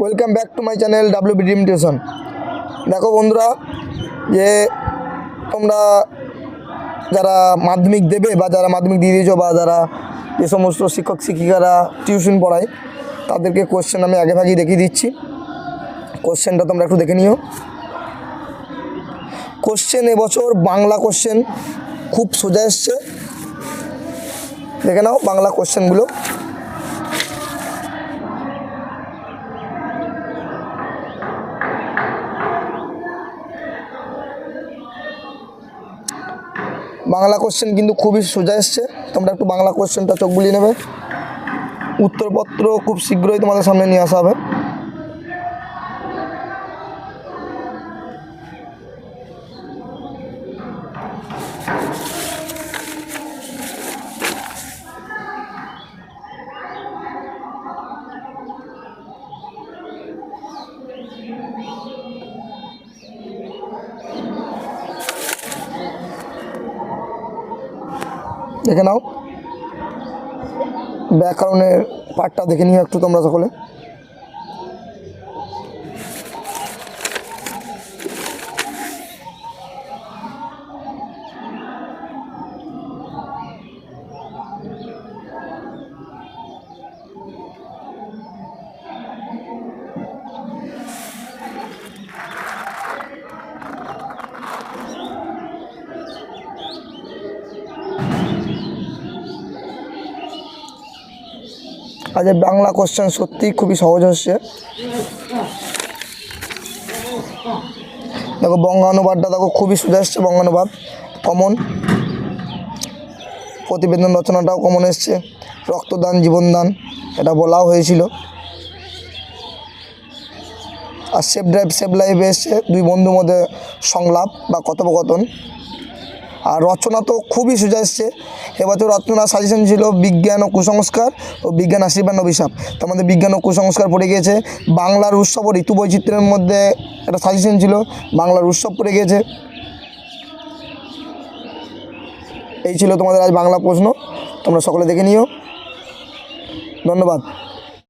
Welcome back to my channel W BD imitation দেখো বন্ধুরা, যে তোমরা যারা মাধ্যমিক দেবে বা যারা মাধ্যমিক দিয়ে দিয়েছ বা যারা যে সমস্ত শিক্ষক, শিক্ষিকারা টিউশন পড়ায়, তাদেরকে কোশ্চেন আমি আগে ভাগেই দেখিয়ে দিচ্ছি। কোশ্চেনটা তোমরা একটু দেখে নিও। কোশ্চেন এবছর বাংলা কোশ্চেন খুব সোজা এসছে। দেখে নাও বাংলা কোশ্চেনগুলো বাংলা কোশ্চেন কিন্তু খুবই সোজা এসছে। তোমরা একটু বাংলা কোশ্চেনটা চোখ বুলিয়ে নেবে। উত্তরপত্র খুব শীঘ্রই তোমাদের সামনে নিয়ে আসা হবে। দেখে নাও। ব্যাকরণের পার্টটা দেখে নিও একটু তোমরা সকলে। আজ বাংলা কোশ্চেন সত্যিই খুবই সহজ হচ্ছে। দেখো, বঙ্গানুবাদটা দেখো, খুবই সোজা এসছে, বঙ্গানুবাদ। কমন। প্রতিবেদন রচনাটাও কমন এসছে। রক্তদান, জীবনদান, এটা বলাও হয়েছিল। আর সেফ ড্রাইভ সেফ লাইফে এসছে দুই বন্ধুর মধ্যে সংলাপ বা কথোপকথন। আর রচনা তো খুবই সোজা এসছে। এবছর রচনা সাজেশন ছিল বিজ্ঞান ও কুসংস্কার ও বিজ্ঞান আশীর্বাদ অভিশাপ। তার মধ্যে বিজ্ঞান ও কুসংস্কার পড়ে গিয়েছে। বাংলার উৎসব ও ঋতু বৈচিত্র্যের মধ্যে একটা সাজেশন ছিল, বাংলার উৎসব পড়ে গিয়েছে। এই ছিল তোমাদের আজ বাংলা প্রশ্ন। তোমরা সকলে দেখে নিও। ধন্যবাদ।